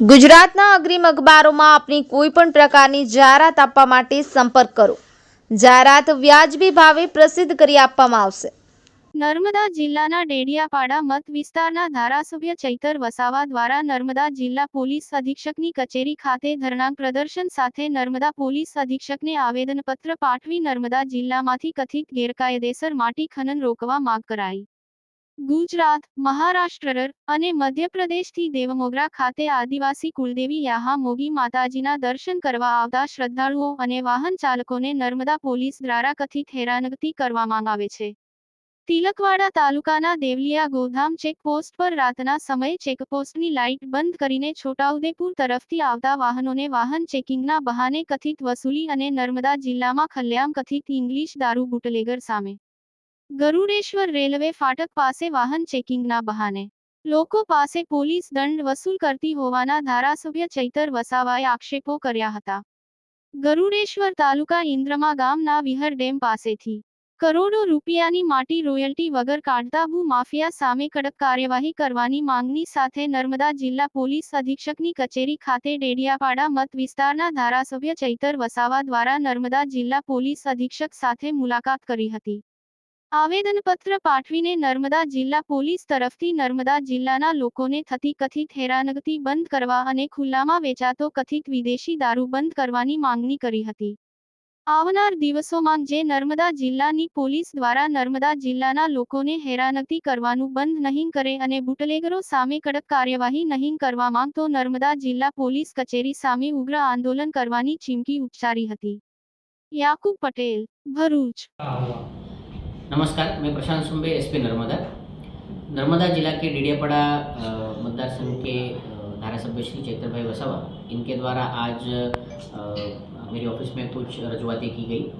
ગુજરાતના અગ્રીમ અખબારોમાં આપની કોઈ પણ પ્રકારની જાહેરાત આપવા માટે સંપર્ક કરો. જાહેરાત વ્યાજબી ભાવે પ્રસિદ્ધ કરી આપવામાં આવશે. નર્મદા જિલ્લાના ડેડિયાપાડા મત વિસ્તારના ધારાસભ્ય ચૈતર વસાવા દ્વારા નર્મદા જિલ્લા પોલીસ અધિક્ષકની કચેરી ખાતે ધરણા પ્રદર્શન સાથે નર્મદા પોલીસ અધિક્ષકને આવેદનપત્ર પાઠવી નર્મદા જિલ્લામાંથી કથિત ગેરકાયદેસર માટી ખનન રોકવા માંગ કરાઈ. ગુજરાત, મહારાષ્ટ્ર અને મધ્યપ્રદેશથી દેવમોગરા ખાતે આદિવાસી કુલદેવી યાહા મોગી માતાજીના દર્શન કરવા આવતા શ્રદ્ધાળુઓ અને વાહન ચાલકોને નર્મદા પોલીસ દ્વારા કથિત હેરાનગતિ કરવામાં આવે છે. તિલકવાડા તાલુકાના દેવલિયા ગોધામ ચેકપોસ્ટ પર રાતના સમયે ચેકપોસ્ટની લાઇટ બંધ કરીને છોટાઉદેપુર તરફથી આવતા વાહનોને વાહન ચેકિંગના બહાને કથિત વસૂલી અને નર્મદા જિલ્લામાં ખલ્યામ કથિત ઇંગ્લિશ દારૂ બુટલેગર સામે ગરુડેશ્વર રેલવે ફાટક પાસે વાહન ચેકિંગના બહાને. લોકો પાસે પોલીસ દંડ વસૂલ કરતી હોવાના ધારાસભ્ય ચૈતર વસાવાએ આક્ષેપો કર્યા હતા. ગરુડેશ્વર તાલુકા ઇન્દ્રમા ગામના વિહર ડેમ પાસેથી કરોડો રૂપિયાની માટી રોયલ્ટી વગર કાઢતા ભૂ માફિયા સામે કડક કાર્યવાહી કરવાની માંગણી સાથે નર્મદા જિલ્લા પોલીસ અધિક્ષકની કચેરી ખાતે ડેડિયાપાડા મત વિસ્તારના ધારાસભ્ય ચૈતર વસાવા દ્વારા નર્મદા જિલ્લા પોલીસ અધિક્ષક સાથે મુલાકાત કરી હતી. આવેદનપત્ર પાઠવીને નર્મદા જિલ્લા પોલીસ તરફથી નર્મદા જિલ્લાના લોકોને થતી કથિત હેરાનગતિ બંધ કરવા અને ખુલ્લામાં વેચાતો કથિત વિદેશી દારૂ બંધ કરવાની માંગણી કરી હતી. આવનાર દિવસોમાં જે નર્મદા જિલ્લાની પોલીસ દ્વારા નર્મદા જિલ્લાના લોકોને હેરાનગતિ કરવાનું બંધ નહીં કરે અને બુટલેગરો સામે કડક કાર્યવાહી નહીં કરવા માંગતો નર્મદા જિલ્લા પોલીસ કચેરી સામે ઉગ્ર આંદોલન કરવાની ચીમકી ઉચ્ચારી હતી. યાકુબ પટેલ, ભરૂચ. नमस्कार मैं प्रशांत सुंबे एसपी नर्मदा। नर्मदा जिला के डिडियापाड़ा मतदार संघ के अ, धारासभ्य श्री चैत्र भाई वसावा इनके द्वारा आज अ, मेरी ऑफ़िस में कुछ रजुआतें की गई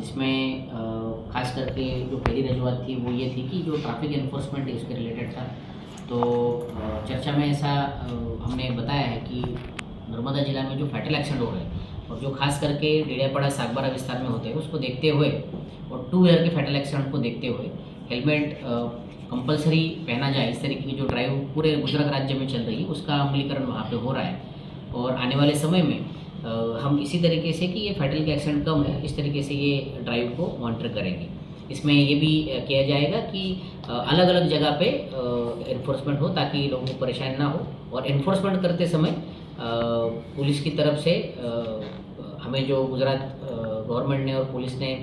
जिसमें खास करके जो पहली रजुआत थी वो ये थी कि जो ट्रैफ़िक एनफोर्समेंट है उसके रिलेटेड था। तो चर्चा में ऐसा हमने बताया है कि नर्मदा जिला में जो फैटल एक्सीडेंट हो रहे हैं और जो खास करके डेडियापाड़ा सागबारा विस्तार में होते हैं उसको देखते हुए और टू व्हीलर के फैटल एक्सीडेंट को देखते हुए हेलमेट कंपलसरी पहना जाए इस तरीके की जो ड्राइव पूरे गुजरात राज्य में चल रही है उसका अमलीकरण वहाँ पर हो रहा है। और आने वाले समय में आ, हम इसी तरीके से कि ये फैटल के एक्सीडेंट कम है इस तरीके से ये ड्राइव को मॉनिटर करेंगे। इसमें ये भी किया जाएगा कि अलग अलग जगह पे इन्फोर्समेंट हो ताकि लोगों को परेशानी ना हो और इन्फोर्समेंट करते समय पुलिस की तरफ़ से हमें जो गुजरात गवर्नमेंट ने और पुलिस ने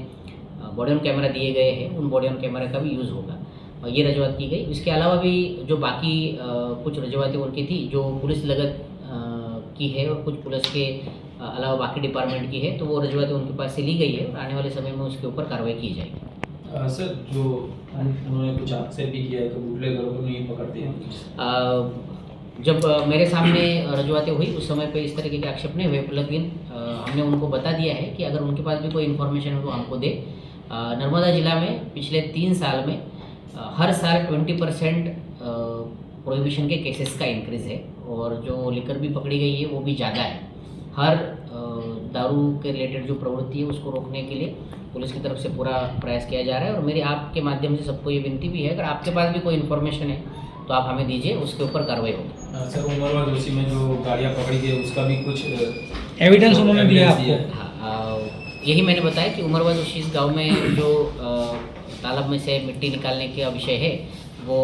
बॉडी ऑन कैमरा दिए गए हैं, उन बॉडी ऑन कैमरा का भी यूज़ होगा। और ये रजूआत की गई। इसके अलावा भी जो बाकी कुछ रजूआतें उनकी थी, जो पुलिस लगत की है और कुछ पुलिस के अलावा बाकी डिपार्टमेंट की है तो वो रजूआतें उनके पास से ली गई है और आने वाले समय में उसके ऊपर कार्रवाई की जाएगी। सर जो उन्होंने कुछ आक्षेप भी किया है कि बुटलेगरों को नहीं पकड़ते हैं? जब मेरे सामने रजुआतें हुई, उस समय पे इस तरीके के आक्षेप नहीं हुए? लेकिन हमने उनको बता दिया है कि अगर उनके पास भी कोई इन्फॉर्मेशन हो तो हमको दे। नर्मदा जिला में पिछले तीन साल में हर साल ट्वेंटी परसेंट प्रोहिबिशन के केसेस का इंक्रीज है और जो लिकर भी पकड़ी गई है, वो भी ज़्यादा है। हर दारू के रिलेटेड जो प्रवृत्ति है उसको रोकने के लिए पुलिस की तरफ़ से पूरा प्रयास किया जा रहा है। और मेरी आपके माध्यम से सबको ये विनती भी है अगर आपके पास भी कोई इन्फॉर्मेशन है तो आप हमें दीजिए उसके ऊपर कार्रवाई होगी। सर उमरवा जोशी में जो गाड़ियाँ पकड़ी गई उसका भी कुछ एविडेंस उन्होंने दिया आपको? हाँ, यही मैंने बताया कि उमरवा जोशी इस गाँव में जो तालाब में से मिट्टी निकालने का विषय है वो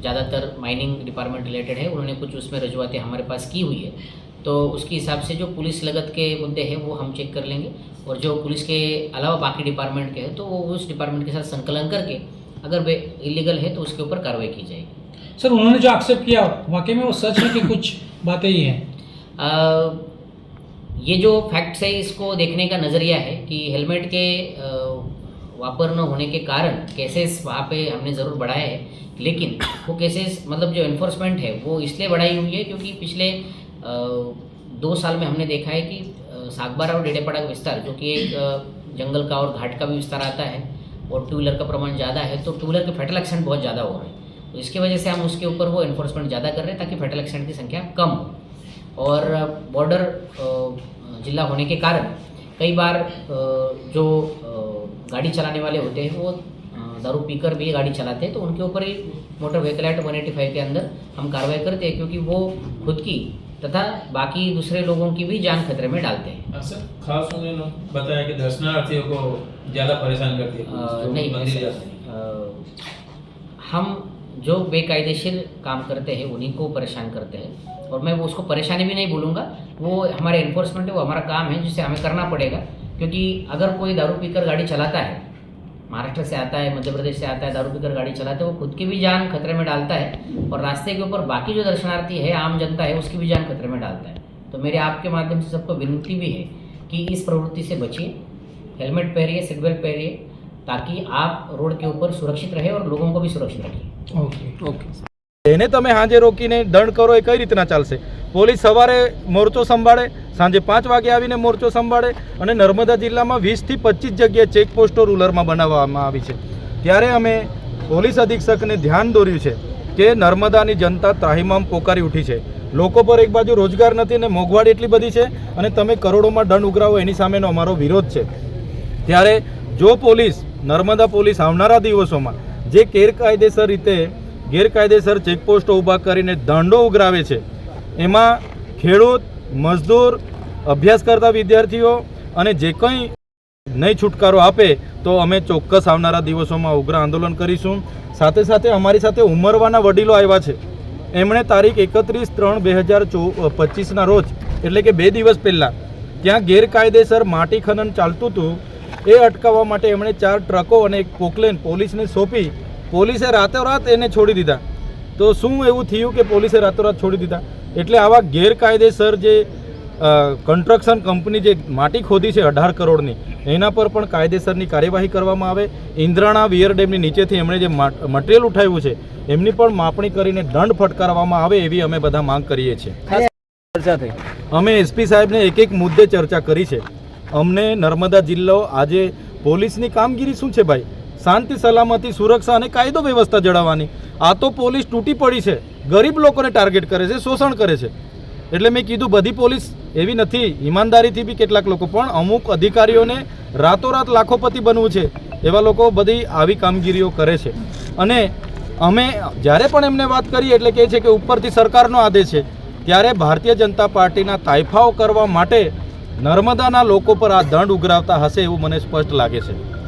ज़्यादातर माइनिंग डिपार्टमेंट रिलेटेड है। उन्होंने कुछ उसमें रजुआतें हमारे पास की हुई है। तो उसके हिसाब से जो पुलिस लगत के मुद्दे हैं वो हम चेक कर लेंगे। और जो पुलिस के अलावा बाकी डिपार्टमेंट के हैं तो वो उस डिपार्टमेंट के साथ संकलन करके अगर वे इलीगल है तो उसके ऊपर कार्रवाई की जाएगी। सर उन्होंने जो एक्सेप्ट किया वाकई में वो सच है कि कुछ बातें ही हैं? ये जो फैक्ट्स है इसको देखने का नज़रिया है कि हेलमेट के वापर न होने के कारण केसेस वहाँ पे हमने ज़रूर बढ़ाए हैं। लेकिन वो केसेस मतलब जो इन्फोर्समेंट है वो इसलिए बढ़ाई हुई है क्योंकि पिछले दो साल में हमने देखा है कि सागबारा और डेडेपाड़ा का विस्तार, जो कि एक जंगल का और घाट का भी विस्तार आता है और टू व्हीलर का प्रमाण ज़्यादा है तो टू व्हीलर के फैटल एक्सीडेंट बहुत ज़्यादा हो रहे हैं। तो इसकी वजह से हम उसके ऊपर वो इन्फोर्समेंट ज़्यादा कर रहे हैं ताकि फैटल एक्सीडेंट की संख्या कम हो। और बॉर्डर जिला होने के कारण कई बार जो गाड़ी चलाने वाले होते हैं, वो दारू पीकर भी गाड़ी चलाते हैं तो उनके ऊपर ही मोटर व्हीकल एक्ट वन के अंदर हम कार्रवाई करते हैं, क्योंकि वो खुद की तथा बाकी दूसरे लोगों की भी जान खतरे में डालते हैं। हाँ, सर खास उन्होंने बताया कि दर्शनार्थियों को ज़्यादा परेशान करते है अ, नहीं मंदिर जाते हम जो बेकायदेशीर काम करते हैं उन्हीं को परेशान करते हैं। और मैं वो उसको परेशानी भी नहीं बोलूँगा वो हमारे इन्फोर्समेंट है वो हमारा काम है जिसे हमें करना पड़ेगा। क्योंकि अगर कोई दारू पीकर गाड़ी चलाता है महाराष्ट्र से आता है मध्य प्रदेश से आता है दारू पीकर गाड़ी चलाते हैं वो खुद की भी जान खतरे में डालता है और रास्ते के ऊपर बाकी जो दर्शनार्थी है आम जनता है उसकी भी जान खतरे में डालता है। तो मेरे आपके माध्यम से सबको विनती भी है कि इस प्रवृत्ति से बचिए हेलमेट पहनिए सीट बेल्ट पहनिए ताकि आप रोड के ऊपर सुरक्षित रहे और लोगों को भी सुरक्षित रखिए। ओके। ओके। એને તમે સાંજે રોકીને દંડ કરો એ કઈ રીતના ચાલશે? પોલીસ સવારે મોરચો સંભાળે, સાંજે પાંચ વાગે આવીને મોરચો સંભાળે અને નર્મદા જિલ્લામાં વીસથી પચીસ જગ્યાએ ચેકપોસ્ટો રૂલરમાં બનાવવામાં આવી છે. ત્યારે અમે પોલીસ અધિક્ષકને ધ્યાન દોર્યું છે કે નર્મદાની જનતા ત્રાહિમામ પોકારી ઉઠી છે. લોકો પર એક બાજુ રોજગાર નથી અને મોંઘવારી એટલી બધી છે અને તમે કરોડોમાં દંડ ઉઘરાવો એની સામેનો અમારો વિરોધ છે. ત્યારે જો પોલીસ, નર્મદા પોલીસ આવનારા દિવસોમાં જે ગેરકાયદેસર રીતે ગેરકાયદેસર ચેકપોસ્ટો ઊભા કરીને દંડો ઉઘરાવે છે. એમાં ખેડૂત, મજદૂર, અભ્યાસ કરતા વિદ્યાર્થીઓ અને જે કંઈ નહીં છુટકારો આપે તો અમે ચોક્કસ આવનારા દિવસોમાં ઉગ્ર આંદોલન કરીશું. સાથે સાથે અમારી સાથે ઉમરવાના વડીલો આવ્યા છે. એમણે તારીખ એકત્રીસ ત્રણ બે હજાર ચો પચીસના રોજ, એટલે કે બે દિવસ પહેલાં ત્યાં ગેરકાયદેસર માટી ખનન ચાલતું હતું એ અટકાવવા માટે એમણે ચાર ટ્રકો અને એક પોકલેન પોલીસને સોંપી પોલીસે રાતોરાત એને છોડી દીધા. તો શું એવું થયું કે પોલીસે રાતોરાત છોડી દીધા? એટલે આવા ગેરકાયદેસર જે કન્સ્ટ્રક્શન કંપની જે માટી ખોદી છે અઢાર કરોડની એના પર પણ કાયદેસરની કાર્યવાહી કરવામાં આવે. ઇન્દ્રાણા વિયર ડેમની નીચેથી એમણે જે મટીરિયલ ઉઠાવ્યું છે એમની પણ માપણી કરીને દંડ ફટકારવામાં આવે એવી અમે બધા માંગ કરીએ છીએ. ચર્ચા થઈ. અમે એસપી સાહેબને એક એક મુદ્દે ચર્ચા કરી છે. અમને નર્મદા જિલ્લો આજે પોલીસની કામગીરી શું છે ભાઈ? શાંતિ, સલામતી, સુરક્ષા અને કાયદો વ્યવસ્થા જળવવાની. આ તો પોલીસ તૂટી પડી છે. ગરીબ લોકોને ટાર્ગેટ કરે છે, શોષણ કરે છે. એટલે મેં કીધું, બધી પોલીસ એવી નથી. ઈમાનદારીથી બી કેટલાક લોકો, પણ અમુક અધિકારીઓને રાતોરાત લાખોપતિ બનવું છે, એવા લોકો બધી આવી કામગીરીઓ કરે છે. અને અમે, જ્યારે પણ એમને વાત કરીએ, એટલે કહે છે કે ઉપરથી સરકારનો આદેશ છે, ત્યારે ભારતીય જનતા પાર્ટીના તાઇફાઓ કરવા માટે નર્મદાના લોકો પર આ દંડ ઉઘરાવતા હશે એવું મને સ્પષ્ટ લાગે છે.